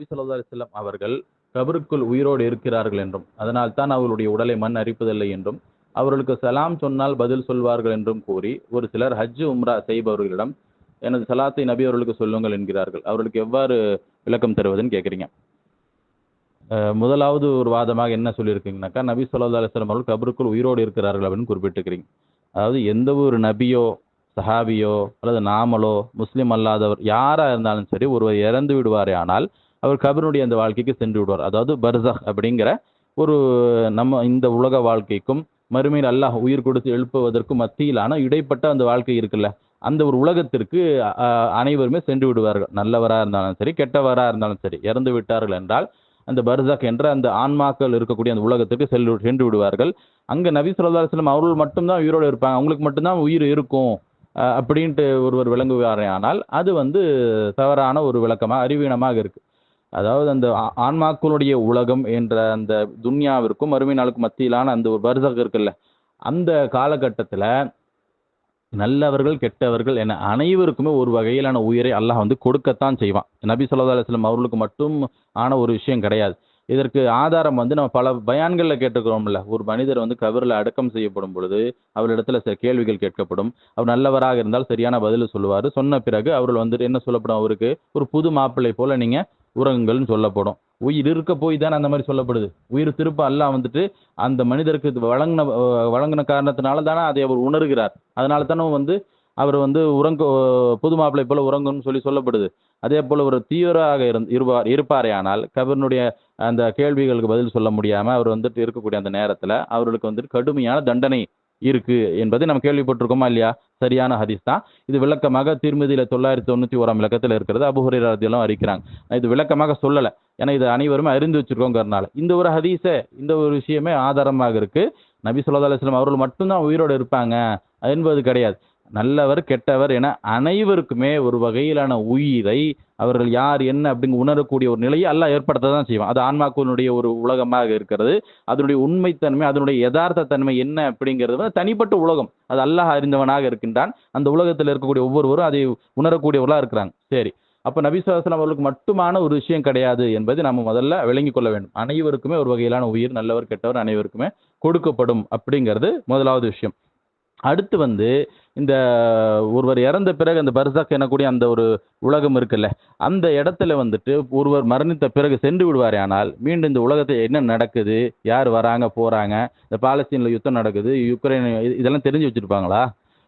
நபி சொல்லா அலைஹி அவர்கள் கபருக்குள் உயிரோடு இருக்கிறார்கள் என்றும் அதனால் தான் அவர்களுடைய உடலை மண் அரிப்பதில்லை என்றும் அவர்களுக்கு சலாம் சொன்னால் பதில் சொல்வார்கள் என்றும் கூறி ஒரு சிலர் ஹஜ் உம்ரா செய்பவர்களிடம் எனது சலாத்தை நபி அவர்களுக்கு சொல்லுங்கள் என்கிறார்கள். அவர்களுக்கு எவ்வாறு விளக்கம் தருவதுன்னு கேட்குறீங்க. முதலாவது ஒரு வாதமாக என்ன சொல்லியிருக்கீங்கனாக்கா நபி சொல்லா அலிஸ்லாம் அவர்கள் கபருக்குள் உயிரோடு இருக்கிறார்கள் அப்படின்னு குறிப்பிட்டிருக்கிறீங்க. அதாவது எந்த ஒரு நபியோ சஹாபியோ அல்லது நாமலோ முஸ்லீம் அல்லாதவர் யாராக இருந்தாலும் சரி ஒருவர் இறந்து விடுவாரே ஆனால் அவர் கபருடைய அந்த வாழ்க்கைக்கு சென்று விடுவார். அதாவது பர்சஹ் அப்படிங்கிற ஒரு நம்ம இந்த உலக வாழ்க்கைக்கும் மறுமையில் அல்லாஹ் உயிர் கொடுத்து எழுப்புவதற்கும் மத்தியிலான இடைப்பட்ட அந்த வாழ்க்கை இருக்குல்ல அந்த ஒரு உலகத்திற்கு அனைவருமே சென்று விடுவார்கள். நல்லவராக இருந்தாலும் சரி கெட்டவராக இருந்தாலும் சரி இறந்து விட்டார்கள் என்றால் அந்த பர்சக் என்ற அந்த ஆன்மாக்கள் இருக்கக்கூடிய அந்த உலகத்திற்கு செல்லு சென்று விடுவார்கள். அங்கே நபி சொல்லா அலைஹி அவர்கள் மட்டும்தான் உயிரோடு இருப்பாங்க. அவங்களுக்கு மட்டும்தான் உயிர் இருக்கும் அப்படின்ட்டு ஒருவர் விளங்குவாரே ஆனால் அது வந்து தவறான ஒரு விளக்கமாக அறிவீனமாக இருக்குது அதாவது அந்த ஆ- ஆன்மாக்களுடைய உலகம் என்ற அந்த துன்யாவிற்கும் மறுமை நாளுக்கும் மத்தியிலான அந்த ஒரு பர்சக் இருக்குல்ல அந்த காலகட்டத்தில் நல்லவர்கள் கெட்டவர்கள் என அனைவருக்குமே ஒரு வகையிலான உயிரை அல்லாஹ் வந்து கொடுக்கத்தான் செய்வான். நபி சொல்லா அலுவலம் அவர்களுக்கு மட்டும் ஆன ஒரு விஷயம் கிடையாது. இதற்கு ஆதாரம் வந்து நம்ம பல பயான்களில் கேட்டுக்கிறோம்ல. ஒரு மனிதர் வந்து கவரில் அடக்கம் செய்யப்படும் பொழுது அவரிடத்துல சில கேள்விகள் கேட்கப்படும். அவர் நல்லவராக இருந்தால் சரியான பதில் சொல்லுவார். சொன்ன பிறகு அவர்கள் வந்துட்டு என்ன சொல்லப்படும் அவருக்கு? ஒரு புது மாப்பிள்ளை போல நீங்கள் உறங்குங்கள்னு சொல்லப்படும். உயிர் இருக்க போய் தானே அந்த மாதிரி சொல்லப்படுது. உயிர் திருப்ப அல்ல வந்துட்டு அந்த மனிதருக்கு இது வழங்கின வழங்கின காரணத்தினால தானே அதை அவர் உணர்கிறார். அதனால தானே வந்து அவர் வந்து உறங்க புது மாப்பிள்ளை போல உறங்குன்னு சொல்லி சொல்லப்படுது. அதே போல் ஒரு தீவிராக இருந் இருப்பார் இருப்பாரே ஆனால் கபர்னுடைய அந்த கேள்விகளுக்கு பதில் சொல்ல முடியாமல் அவர் வந்துட்டு இருக்கக்கூடிய அந்த நேரத்தில் அவர்களுக்கு வந்துட்டு கடுமையான தண்டனை இருக்கு என்பதை நம்ம கேள்விப்பட்டிருக்கோமா இல்லையா? சரியான ஹதீஸ் தான். இது விளக்கமாக திருமதியில தொள்ளாயிரத்தி தொண்ணூத்தி ஓராம் விளக்கத்தில் இருக்கிறது. அபுஹரிராதியெல்லாம் அறிக்கிறாங்க இது விளக்கமாக சொல்லலை. ஏன்னா இது அனைவருமே அறிந்து வச்சிருக்கோங்கிறனால இந்த ஒரு ஹதீஸே இந்த ஒரு விஷயமே ஆதாரமாக இருக்கு. நபி சொல்லா அலுவலம் அவர்கள் மட்டும்தான் உயிரோடு இருப்பாங்க என்பது கிடையாது. நல்லவர் கெட்டவர் என அனைவருக்குமே ஒரு வகையிலான உயிரை அவர்கள் யார் என்ன அப்படிங்க உணரக்கூடிய ஒரு நிலையை எல்லாம் ஏற்படுத்த தான் செய்வான். அது ஆன்மாக்களுடைய ஒரு உலகமாக இருக்கிறது. அதனுடைய உண்மைத்தன்மை அதனுடைய யதார்த்த தன்மை என்ன அப்படிங்கிறது வந்து தனிப்பட்ட உலகம். அது அல்லாஹ் அறிந்தவனாக இருக்கின்றான். அந்த உலகத்தில் இருக்கக்கூடிய ஒவ்வொருவரும் அதை உணரக்கூடியவர்களாக இருக்கிறாங்க. சரி. அப்போ நபி அவர்களுக்கு மட்டுமான ஒரு விஷயம் கிடையாது என்பதை நம்ம முதல்ல விளங்கி கொள்ள வேண்டும். அனைவருக்குமே ஒரு வகையிலான உயிர் நல்லவர் கெட்டவர் அனைவருக்குமே கொடுக்கப்படும் அப்படிங்கிறது முதலாவது விஷயம். அடுத்து வந்து இந்த ஒருவர் இறந்த பிறகு அந்த பர்சக் எனக்கூடிய அந்த ஒரு உலகம் இருக்குல்ல அந்த இடத்துல வந்துட்டு ஒருவர் மரணித்த பிறகு சென்று விடுவார் ஆனால் மீண்டும் இந்த உலகத்தில் என்ன நடக்குது யார் வராங்க போறாங்க இந்த பாலஸ்தீன்ல யுத்தம் நடக்குது யுக்ரைன் இதெல்லாம் தெரிஞ்சு வச்சிருப்பாங்களா?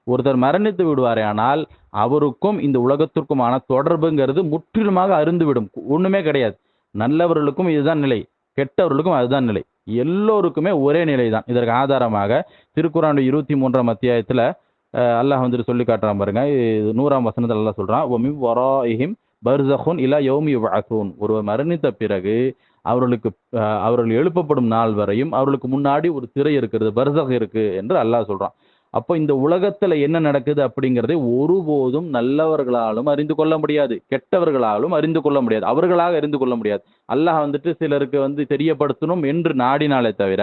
ஒருத்தர் மரணித்து விடுவாரே ஆனால் அவருக்கும் இந்த உலகத்திற்குமான தொடர்புங்கிறது முற்றிலுமாக அருந்துவிடும். ஒண்ணுமே கிடையாது. நல்லவர்களுக்கும் இதுதான் நிலை கெட்டவர்களுக்கும் அதுதான் நிலை. எல்லோருக்குமே ஒரே நிலை தான் இதற்கு ஆதாரமாக திருக்குறாண்டு இருபத்தி மூன்றாம் அத்தியாயத்துல அல்லாஹ் வந்துட்டு சொல்லி காட்டுறான் பாருங்க. இது நூறாம் வசனத்தில் அல்லாஹ் சொல்றான் ஒமி வராஹிம் பர்சஹுன் இல்லா யோமி யுபஅஸூன். ஒருவர் மரணித்த பிறகு அவர்களுக்கு அவர்கள் எழுப்பப்படும் நாள் வரையும் அவர்களுக்கு முன்னாடி ஒரு திரை இருக்கிறது பர்சக் இருக்கு என்று அல்லாஹ் சொல்றான். அப்போ இந்த உலகத்துல என்ன நடக்குது அப்படிங்கிறதை ஒருபோதும் நல்லவர்களாலும் அறிந்து கொள்ள முடியாது கெட்டவர்களாலும் அறிந்து கொள்ள முடியாது அவர்களாக அறிந்து கொள்ள முடியாது. அல்லாஹ் வந்துட்டு சிலருக்கு வந்து தெரியப்படுத்தணும் என்று நாடினாலே தவிர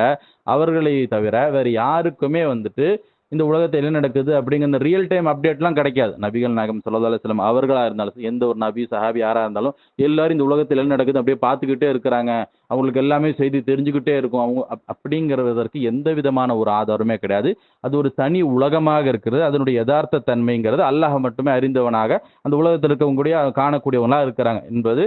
அவர்களை தவிர வேறு யாருக்குமே வந்துட்டு இந்த உலகத்தில் என்ன நடக்குது அப்படிங்கிற இந்த ரியல் டைம் அப்டேட்லாம் கிடைக்காது. நபிகள் நாயகம் ஸல்லல்லாஹு அலைஹி அவர்களாக இருந்தாலும் எந்த ஒரு நபி சஹாபி யாராக இருந்தாலும் எல்லாரும் இந்த உலகத்தில் என்ன நடக்குது அப்படியே பார்த்துக்கிட்டே இருக்கிறாங்க. அவங்களுக்கு எல்லாமே செய்தி தெரிஞ்சுக்கிட்டே இருக்கும். அவங்க அப்படிங்கிறதற்கு எந்த விதமான ஒரு ஆதாரமே கிடையாது. அது ஒரு தனி உலகமாக இருக்கிறது. அதனுடைய யதார்த்த தன்மைங்கிறது அல்லாஹ் மட்டுமே அறிந்தவனாக அந்த உலகத்தில் இருக்கவங்களுடைய காணக்கூடியவங்களாக இருக்கிறாங்க என்பது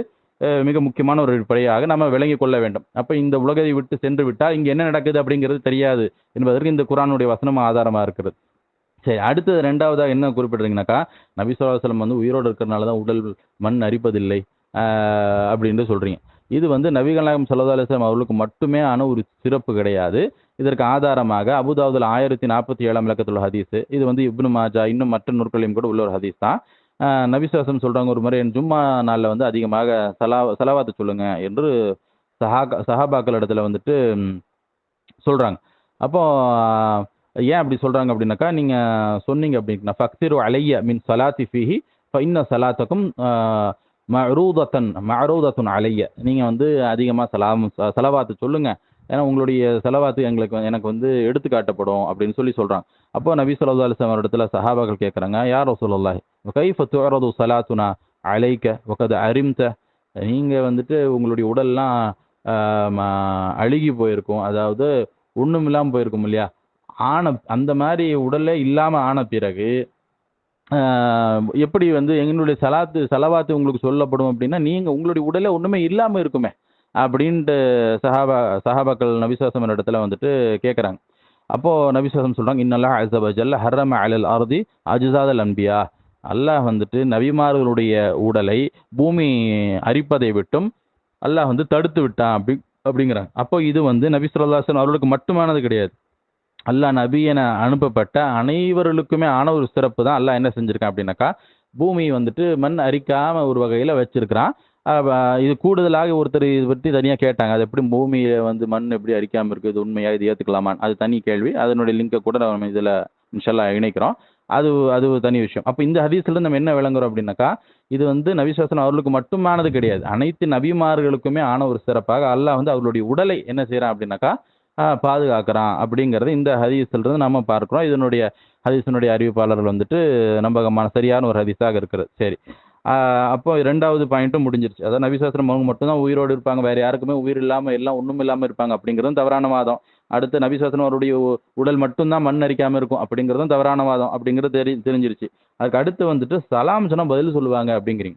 மிக முக்கியமான ஒரு அடிப்படையாக நம்ம விளங்கிக் கொள்ள வேண்டும். அப்ப இந்த உலகத்தை விட்டு சென்று விட்டால் இங்க என்ன நடக்குது அப்படிங்கிறது தெரியாது என்பதற்கு இந்த குரானுடைய வசனம் ஆதாரமா இருக்கிறது. சரி அடுத்தது ரெண்டாவதாக என்ன குறிப்பிடுறீங்கன்னாக்கா நபி வந்து உயிரோடு இருக்கிறனால தான் உடல் மண் அரிப்பதில்லை ஆஹ் அப்படின்னு சொல்றீங்க. இது வந்து நபிகள் நாயகம் ஸல்லல்லாஹு அவர்களுக்கு மட்டுமே ஆன ஒரு சிறப்பு கிடையாது. இதற்கு ஆதாரமாக அபுதாபுதில் ஆயிரத்தி நாற்பத்தி ஏழாம் இலக்கத்தில் உள்ள ஹதீஸ் இது வந்து இப்னு மாஜா இன்னும் மற்ற நூற்களையும் கூட உள்ள ஒரு ஹதீஸ் தான். நபிசாசம் சொல்கிறாங்க சொல்றாங்க ஒரு முறை என் ஜும்மா நாளில் வந்து அதிகமாக சலா சலவாத்து சொல்லுங்க என்று சஹா சஹாபாக்கள் இடத்துல வந்துட்டு சொல்கிறாங்க சொல்றாங்க. அப்போ ஏன் அப்படி சொல்றாங்க அப்படின்னாக்கா நீங்க சொன்னீங்க அப்படின்னா ஃபக்திரு அலைய மின் சலாத்தி ஃபீஹி இன்ன சலாத்தக்கும் மரூதத்தன் மரூதத்துன் அலைய நீங்க வந்து அதிகமாக சலாம் செலவாத்து சொல்லுங்கள் சொல்லுங்க. ஏன்னா உங்களுடைய செலவாத்து எங்களுக்கு எனக்கு வந்து எடுத்துக்காட்டப்படும் அப்படின்னு சொல்லி சொல்றாங்க. அப்போ நபி ஸல்லல்லாஹு அலைஹி இடத்துல சஹாபாக்கள் கேட்குறாங்க யார் ரசூலுல்லாஹி கைஃப துறது சலாத்துனா அலைக்க வகத் அரிம்த நீங்கள் வந்துட்டு உங்களுடைய உடல்லாம் ம- அழுகி போயிருக்கும். அதாவது ஒன்றும் இல்லாமல் போயிருக்கும் இல்லையா? ஆன அந்த மாதிரி உடலே இல்லாமல் ஆன பிறகு எப்படி வந்து எங்களுடைய சலாத்து செலவாத்து உங்களுக்கு சொல்லப்படும் அப்படின்னா நீங்கள் உங்களுடைய உடலே ஒன்றுமே இல்லாமல் இருக்குமே அப்படின்ட்டு சஹாபா சஹாபாக்கள் நபிசாசம் இடத்துல வந்துட்டு கேட்குறாங்க அப்போது நபிசாசம் சொல்கிறாங்க இன்னெல்லாம் அஸபஜல்ல ஹர்ரம அலல் அர்தி அஜிசாதல் அன்பியா. அல்லாஹ் வந்துட்டு நபிமார்களுடைய உடலை பூமி அரிப்பதை விட்டும் அல்லாஹ் வந்து தடுத்து விட்டான் அப்படி அப்படிங்கிறாங்க. அப்போ இது வந்து நபி சொல்லாசன் அவர்களுக்கு மட்டுமானது கிடையாது. அல்லாஹ் நபி என அனுப்பப்பட்ட அனைவர்களுக்குமே ஆன ஒரு சிறப்பு தான் அல்லாஹ் என்ன செஞ்சிருக்கான் அப்படின்னாக்கா பூமி வந்துட்டு மண் அரிக்காம ஒரு வகையில் வச்சிருக்கிறான். இது கூடுதலாக ஒருத்தர் இது பற்றி தனியாக கேட்டாங்க. அது எப்படி பூமியை வந்து மண் எப்படி அரிக்காமல் இருக்குது? உண்மையாக இது ஏற்றுக்கலாமான்னு அது தனி கேள்வி. அதனுடைய லிங்கை கூட நம்ம இதில் இன்ஷல்லா இணைக்கிறோம். அது அது ஒரு தனி விஷயம். அப்போ இந்த ஹதீஸ்ல நம்ம என்ன விளங்குறோம் அப்படின்னாக்கா இது வந்து நபிசாசனம் அவர்களுக்கு மட்டுமானது கிடையாது. அனைத்து நபிமார்களுக்குமே ஆன ஒரு சிறப்பாக அல்லாஹ் வந்து அவர்களுடைய உடலை என்ன செய்கிறான் அப்படின்னாக்கா பாதுகாக்கிறான் அப்படிங்கிறது இந்த ஹதீஸ்ல இருந்து நம்ம பார்க்குறோம். இதனுடைய ஹதீஸினுடைய அறிவிப்பாளர்கள் வந்துட்டு நம்பகமான சரியான ஒரு ஹதீஸாக இருக்கிறது. சரி. அப்போ ரெண்டாவது பாயிண்ட்டும் முடிஞ்சிருச்சு. அதாவது நபிசாஸ்திரம் அவங்க மட்டும்தான் உயிரோடு இருப்பாங்க. வேற யாருக்குமே உயிர் இல்லாமல் எல்லாம் ஒன்றும் இல்லாமல் இருப்பாங்க அப்படிங்கிறதும் தவறான வாதம். அடுத்து நபிசாசனம் அவருடைய உ- உடல் மட்டும்தான் மண் அரிக்காமல் இருக்கும். அப்படிங்கிறதும் தவறான வாதம். அப்படிங்கிறது தெரி தெரிஞ்சிருச்சு. அதுக்கு அடுத்து வந்துட்டு சலாம் சொன்னால் பதில் சொல்லுவாங்க அப்படிங்கிறீங்க.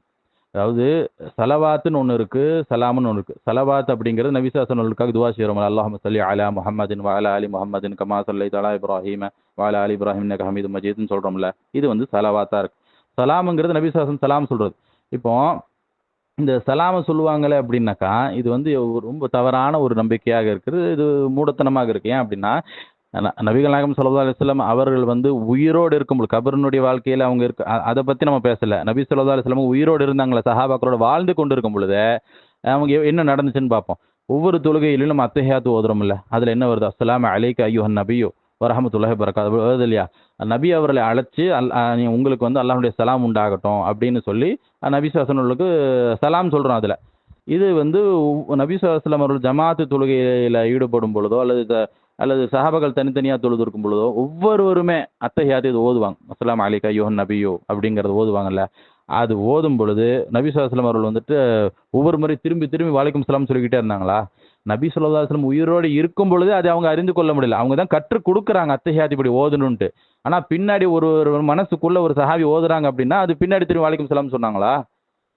அதாவது சலவாத்துன்னு ஒன்று இருக்குது சலாம்னு ஒன்று இருக்குது சலவாத் அப்படிங்கிறது நபிசாசனர்களுக்காக துவா செய்கிறோம் அல்லாஹ் சல்லி அலா முஹம்மதின் வாலா அலி முஹம்மதின் கமா சல்லை தலா இப்ராஹிம வாலா அலி இப்ராஹிம் நக ஹமீது மஜீத்னு சொல்கிறோம்ல இது வந்து சலவாத்தாக இருக்கு. சலாமுங்கிறது நபிசாசன் சலாம் சொல்கிறது இப்போ இந்த சலாம சொல்லுவாங்களே அப்படின்னாக்கா இது வந்து ரொம்ப தவறான ஒரு நம்பிக்கையாக இருக்குது. இது மூடத்தனமாக இருக்கு. ஏன் அப்படின்னா நபிகள் நாயகம் சல்லா அலிஸ்லாம் அவர்கள் வந்து உயிரோடு இருக்கும்போது கபருனுடைய வாழ்க்கையில அவங்க இருக்க அதை பத்தி நம்ம பேசல. நபி சொல்லா அலிஸ்லாம் உயிரோடு இருந்தாங்களே சஹாபாக்களோட வாழ்ந்து கொண்டு இருக்கும் பொழுது அவங்க என்ன நடந்துச்சுன்னு பார்ப்போம். ஒவ்வொரு தொழுகையிலும் நம்ம அத்தஹியாத்து ஓதுறோம்ல. அதுல என்ன வருது? அஸ்ஸலாமு அலைக்கு ஐயோ நபியோ. வரஹமத்துல்லாஹி வரகாத்து வருது இல்லையா? நபி அவர்களை அழைச்சி அல் உங்களுக்கு வந்து அல்லாஹுடைய சலாம் உண்டாகட்டும் அப்படின்னு சொல்லி அஹ், நபி சாசனர்களுக்கு சலாம் சொல்கிறோம் அதில். இது வந்து உ- நபி அவர்கள் ஜமாத்து தொழுகையில் ஈடுபடும் பொழுதோ அல்லது அல்லது சஹாபகள் தனித்தனியாக தொழுதுருக்கும் பொழுதோ ஒவ்வொருவருமே அத்தகையாத்து இது ஓதுவாங்க. அஸ்லாம் அலைக்க ஐயுஹன் நபியோ அப்படிங்கிறது ஓதுவாங்கல்ல. அது ஓதும் பொழுது நபி சாஸ்லம் அவர்கள் வந்துட்டு ஒவ்வொரு முறை திரும்பி திரும்பி வாழைக்கும் சலாம் சொல்லிக்கிட்டே இருந்தாங்களா? நபி சொல்லாஸ்லம் உயிரோடு இருக்கும் பொழுது அதை அவங்க அறிந்து கொள்ள முடியல. அவங்க தான் கற்றுக் கொடுக்குறாங்க அத்தஹியாத் இப்படி ஓதணுன்ட்டு ஆனால் பின்னாடி ஒரு ஒரு மனசுக்குள்ள ஒரு சஹாபி ஓதுறாங்க அப்படின்னா அது பின்னாடி திரும்பி வாலைக்கும் சலாம் சொன்னாங்களா?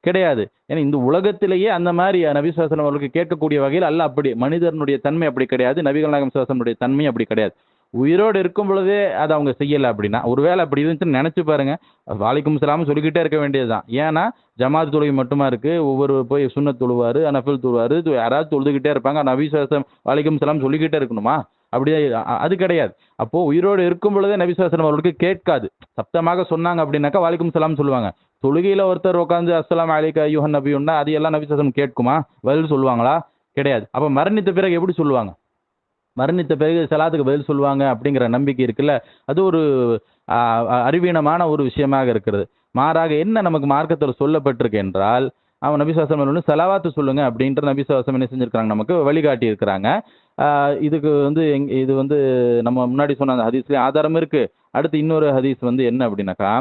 கிடையாது. ஏன்னா இந்த உலகத்திலேயே அந்த மாதிரி நபி சுவாசனம் அவர்களுக்கு கேட்கக்கூடிய வகையில் அல்ல அப்படி. மனிதனுடைய தன்மை அப்படி கிடையாது. நபிகள் நாயகம் சுவாசனுடைய தன்மை அப்படி கிடையாது. உயிரோடு இருக்கும் பொழுதே அதை அவங்க செய்யலை அப்படின்னா ஒருவேளை அப்படி இருந்துச்சுன்னு நினச்சி பாருங்க. வாலிக்கும் சலாம் சொல்லிக்கிட்டே இருக்க வேண்டியது தான். ஏன்னா ஜமாத் தொழுகை மட்டுமா இருக்கு? ஒவ்வொரு போய் சுண்ண தொழுவார் நஃபில் தொழுவார் யாராவது தொழுதுகிட்டே இருப்பாங்க. நபி சுவாசம் வாலிக்கும் சலாம் சொல்லிக்கிட்டே இருக்கணுமா? அப்படியே அது கிடையாது. அப்போ உயிரோடு இருக்கும் பொழுதே நபிசுவாசனம் அவர்களுக்கு கேட்காது. சப்தமாக சொன்னாங்க அப்படின்னாக்கா வாலிக்கும் சலாம் சொல்லுவாங்க. தொழுகையில் ஒருத்தர் உட்காந்து அஸ்லாம் அலைக்க யூஹன் நபியுன்னா அது எல்லாம் நபிசுவாசனம் கேட்குமா? பதில் சொல்லுவாங்களா? கிடையாது. அப்போ மரணித்த பிறகு எப்படி சொல்லுவாங்க? மரணித்த பிறகு சலாத்துக்கு பதில் சொல்லுவாங்க அப்படிங்கிற நம்பிக்கை இருக்குல்ல? அது ஒரு அறிவீனமான ஒரு விஷயமாக இருக்கிறது. மாறாக என்ன நமக்கு மார்க்கத்தில் சொல்லப்பட்டிருக்கு என்றால் அவன் நபிசுவாசம் ஒன்று செலவாத்து சொல்லுங்க அப்படின்ற நபிசுவாசம் என்ன செஞ்சிருக்காங்க நமக்கு வழிகாட்டி இருக்கிறாங்க. இதுக்கு வந்து எங் இது வந்து நம்ம முன்னாடி சொன்ன அந்த ஹதீஸ்லேயே ஆதாரம் இருக்கு. அடுத்து இன்னொரு ஹதீஸ் வந்து என்ன அப்படின்னாக்கா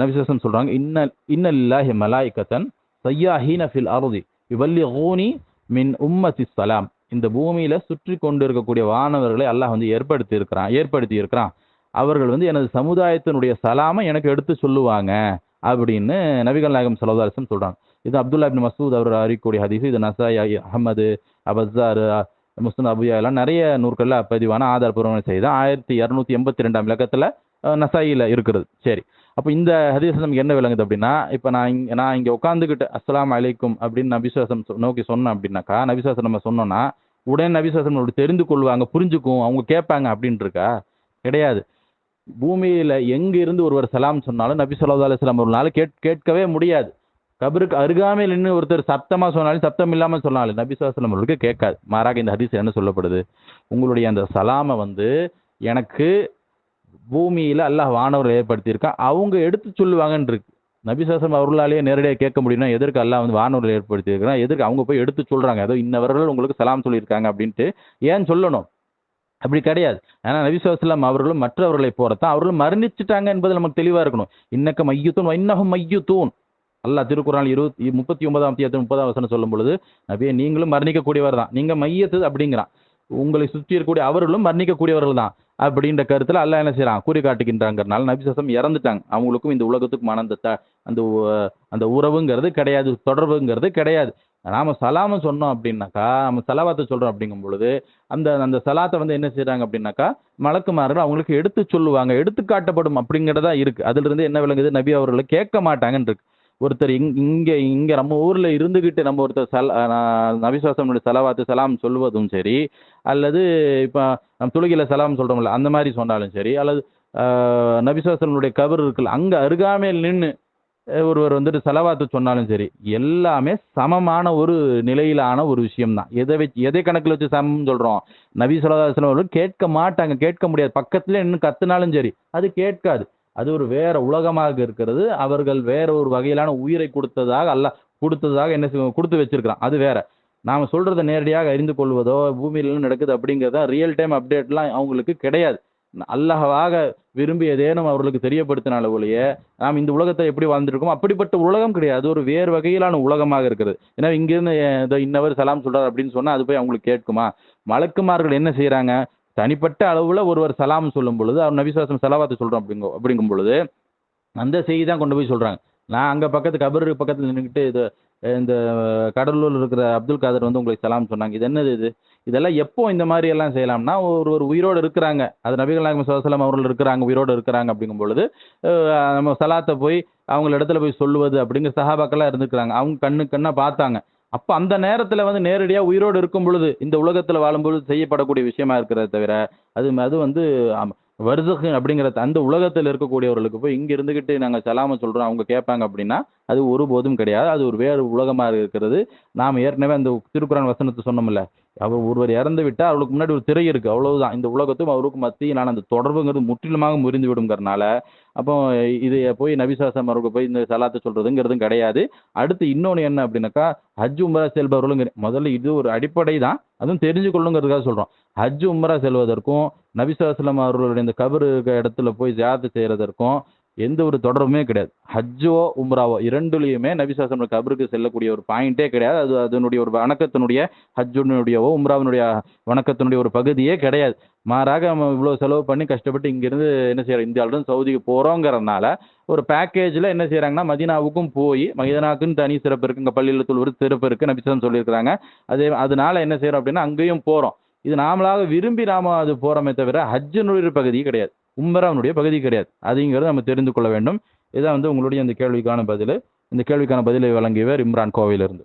நபிசுவாசம் சொல்றாங்க இன்ன இன்னல்லாஹி மலாய்கத்தன் சையாஹீன ஃபில் அருதி இவல்லி ஊனி மின் உம்மதி சலாம் இந்த பூமியில சுற்றி கொண்டு இருக்கக்கூடிய வானவர்களை அல்லாஹ் வந்து ஏற்படுத்தி இருக்கிறான் ஏற்படுத்தி இருக்கிறான் அவர்கள் வந்து எனது சமுதாயத்தினுடைய சலாமை எனக்கு எடுத்து சொல்லுவாங்க அப்படின்னு நபிகள் நாயகம் சலோதாரசன் சொல்றாங்க. இது அப்துல்லா இப்னு மசூத் அவர் அறிக்கக்கூடிய ஹதீஸ் இது நசாய் அஹமது அபஸார் முஸ்லிம் அபுயா எல்லாம் நிறைய நூற்களில் பதிவான ஆதாரப்பூர்வமான செய்தி ஆயிரத்தி இரநூத்தி எண்பத்தி ரெண்டாம் இலக்கத்துல நசாயில் நசாயில இருக்கிறது. சரி. அப்போ இந்த ஹதீஸ் நமக்கு என்ன விளங்குது அப்படின்னா இப்போ நான் இங்கே நான் இங்கே உட்காந்துக்கிட்டு அஸ்லாம் அலைக்கும் அப்படின்னு நபிசுவாசம் சொ- நோக்கி சொன்னேன் அப்படின்னாக்கா நபிசுவாசம் நம்ம சொன்னோன்னா உடனே நபிசுவாசம் அப்படி தெரிந்து கொள்வாங்க புரிஞ்சுக்கும் அவங்க கேட்பாங்க அப்படின்ட்டுருக்கா இருக்கா? கிடையாது. பூமியில் எங்கே இருந்து ஒருவர் சலாம் சொன்னாலும் நபி சொல்லா அலுவலாம் ஒரு நாள் கேட் கேட்கவே முடியாது. கபருக்கு அருகாமையில் நின்று ஒருத்தர் சப்தமாக சொன்னாலும் சப்தம் இல்லாமல் சொன்னாலும் நபி ஸல்லல்லாஹு அவர்களுக்கு கேட்காது. மாறாக இந்த ஹதீஸ் என்ன சொல்லப்படுது? உங்களுடைய அந்த சலாமை வந்து எனக்கு பூமியில அல்லாஹ் வானவர்கள் ஏற்படுத்தியிருக்கான் அவங்க எடுத்து சொல்லுவாங்கன்னு இருக்கு நபி அவர்களாலேயே நேரடியாக கேட்க முடியும்னா எதற்கு அல்லாஹ் வந்து வானவர்கள் ஏற்படுத்தியிருக்கிறான்? எதற்கு அவங்க போய் எடுத்து சொல்றாங்க? ஏதோ இன்னவர்கள் உங்களுக்கு சலாம் சொல்லியிருக்காங்க அப்படின்ட்டு ஏன் சொல்லணும்? அப்படி கிடையாது. ஏன்னா நபி அவர்களும் மற்றவர்களை போறதான் அவர்களும் மரணிச்சுட்டாங்க என்பது நமக்கு தெளிவா இருக்கணும். இன்னக்க மையத்தூன் இன்னகம் மையத்தூன் அல்லா திருக்குறான் இருபத்தி முப்பத்தி ஒன்பதாம் தேதி முப்பதாம் வசனம் சொல்லும் பொழுது நபியே நீங்களும் மரணிக்கக்கூடியவர் தான் நீங்க மையத்து அப்படிங்கிறான். உங்களை சுற்றி இருக்கக்கூடிய அவர்களும் மரணிக்கக்கூடியவர்கள் தான். அப்படின்ற கருத்துல அல்ல என்ன செய்கிறான் கூறி காட்டுகின்றாங்கிறனால நபி சசம் இறந்துட்டாங்க. அவங்களுக்கும் இந்த உலகத்துக்குமான அந்த த- அந்த அந்த உறவுங்கிறது கிடையாது தொடர்புங்கிறது கிடையாது. நாம சலாம சொன்னோம் அப்படின்னாக்கா நம்ம சலவாத்தை சொல்றோம் அப்படிங்கும் பொழுது அந்த அந்த சலாத்தை வந்து என்ன செய்கிறாங்க அப்படின்னாக்கா மலக்குமார்கள் அவங்களுக்கு எடுத்து சொல்லுவாங்க எடுத்து காட்டப்படும் அப்படிங்கிறதா இருக்கு. அதுல இருந்து என்ன விளங்குது? நபி அவர்களை கேட்க மாட்டாங்கன்னு இருக்கு. ஒருத்தர் இங் இங்க இங்க நம்ம ஊர்ல இருந்துகிட்டு நம்ம ஒருத்தர் சல் நபிசுவாசனுடைய செலவாத்து சலாம் சொல்வதும் சரி அல்லது இப்போ நம்ம துளகியில் சலாம் சொல்றோம்ல அந்த மாதிரி சொன்னாலும் சரி அல்லது நபிசுவாசனுடைய கவர் இருக்குல்ல அங்க அருகாமையில் நின்று ஒருவர் வந்துட்டு செலவாத்து சொன்னாலும் சரி எல்லாமே சமமான ஒரு நிலையிலான ஒரு விஷயம் தான் எதை வச்சு எதை கணக்கில் வச்சு சமம் சொல்றோம்? நபி சொல்லாசலம் கேட்க மாட்டாங்க கேட்க முடியாது. பக்கத்துல இன்னும் கத்துனாலும் சரி அது கேட்காது. அது ஒரு வேற உலகமாக இருக்கிறது. அவர்கள் வேற ஒரு வகையிலான உயிரை கொடுத்ததாக அல்ல கொடுத்ததாக என்ன கொடுத்து வச்சிருக்கிறான். அது வேற. நாம சொல்றதை நேரடியாக அறிந்து கொள்வதோ பூமியில நடக்குது அப்படிங்கிறத ரியல் டைம் அப்டேட்லாம் அவங்களுக்கு கிடையாது. அல்லகவாக விரும்பி ஏதேனும் அவர்களுக்கு தெரியப்படுத்தினால ஒழிய நாம் இந்த உலகத்தை எப்படி வாழ்ந்துருக்கோம் அப்படிப்பட்ட உலகம் கிடையாது. ஒரு வேறு வகையிலான உலகமாக இருக்கிறது. ஏன்னா இங்கிருந்து இந்த இதோ இன்னவர் சலாம் சொல்றாரு அப்படின்னு சொன்னா அது போய் அவங்களுக்கு கேட்குமா? மலக்குமார்கள் என்ன செய்யறாங்க தனிப்பட்ட அளவுல ஒருவர் சலாம் சொல்லும் பொழுது அவர் நபிசுவாசம் செலவாத்து சொல்றோம் அப்படிங்க அப்படிங்கும் பொழுது அந்த செய்தி தான் கொண்டு போய் சொல்றாங்க. நான் அங்க பக்கத்து கபர் பக்கத்துல நின்றுக்கிட்டு இது இந்த கடலூர்ல இருக்கிற அப்துல் காதர் வந்து உங்களுக்கு சலாம் சொன்னாங்க. இது என்னது இது? இதெல்லாம் எப்போ இந்த மாதிரி எல்லாம் செய்யலாம்னா ஒரு ஒரு உயிரோடு இருக்கிறாங்க. அது நபிகள் நாயகம் சலாசலம் அவர்கள் இருக்கிறாங்க உயிரோடு இருக்கிறாங்க அப்படிங்கும் பொழுது நம்ம சலாத்தை போய் அவங்க இடத்துல போய் சொல்லுவது அப்படிங்கிற சஹாபாக்கெல்லாம் இருந்துக்கிறாங்க அவங்க கண்ணு கண்ணா பார்த்தாங்க. அப்போ அந்த நேரத்தில் வந்து நேரடியாக உயிரோடு இருக்கும் பொழுது இந்த உலகத்தில் வாழும்பொழுது செய்யப்படக்கூடிய விஷயமா இருக்கிறத தவிர அது அது வந்து ஆம், அப்படிங்கிற அந்த உலகத்தில் இருக்கக்கூடியவர்களுக்கு போய் இங்கே இருந்துகிட்டு நாங்கள் செலாம சொல்கிறோம் அவங்க கேட்பாங்க அப்படின்னா அது ஒருபோதும் கிடையாது. அது ஒரு வேறு உலகமாக இருக்கிறது. நாம் ஏற்கனவே அந்த திருக்குறான் வசனத்தை சொன்னோம்ல அவர் ஒருவர் இறந்து விட்டால் அவருக்கு முன்னாடி ஒரு திரை இருக்கு அவ்வளவுதான். இந்த உலகத்தும் அவருக்கும் மத்தியிலான அந்த தொடர்புங்கிறது முற்றிலுமாக முறிந்து விடுங்கிறனால அப்போ இது போய் நபிசாசம் அவருக்கு போய் இந்த சலாத்தை சொல்றதுங்கிறதும் கிடையாது. அடுத்து இன்னொன்று என்ன அப்படின்னாக்கா ஹஜ் உம்ரா செல்பவர்களும் முதல்ல இது ஒரு அடிப்படை தான். அதுவும் தெரிஞ்சு கொள்ளுங்கிறதுக்காக சொல்றோம். ஹஜ் உம்ரா செல்வதற்கும் நபிசாஸ்லம் அவர்களுடைய இந்த கபரு இடத்துல போய் ஜியாரத்து செய்யறதற்கும் எந்த ஒரு தொடர்புமே கிடையாது. ஹஜ்ஜோ உம்ராவோ இரண்டுலையுமே நபிசாசம் கபருக்கு செல்லக்கூடிய ஒரு பாயிண்டே கிடையாது. அது அதனுடைய ஒரு வணக்கத்தினுடைய ஹஜ்ஜுனுடையவோ உம்ராவினுடைய வணக்கத்தினுடைய ஒரு பகுதியே கிடையாது. மாறாக நம்ம இவ்வளோ செலவு பண்ணி கஷ்டப்பட்டு இங்கேருந்து என்ன செய்யறோம் இந்தியாவிலிருந்து சவுதிக்கு போகிறோங்கிறதுனால ஒரு பேக்கேஜில் என்ன செய்கிறாங்கன்னா மதினாவுக்கும் போய் மதினாவுக்குன்னு தனி சிறப்பு இருக்குது இங்கே பள்ளியில் ஒரு சிறப்பு இருக்குது நபிசாசம் சொல்லியிருக்கிறாங்க. அதே அதனால என்ன செய்கிறோம் அப்படின்னா அங்கேயும் போகிறோம் இது நாமளாக விரும்பி நாம அது போகிறோமே தவிர ஹஜ்ஜினுடைய பகுதி கிடையாது. உம்ராவினுடைய பகுதி கிடையாது. அதுங்கிறத நம்ம தெரிந்து கொள்ள வேண்டும். இதான் வந்து உங்களுடைய இந்த கேள்விக்கான பதில். இந்த கேள்விக்கான பதிலை வழங்கியவர் இம்ரான் கோவையிலிருந்து.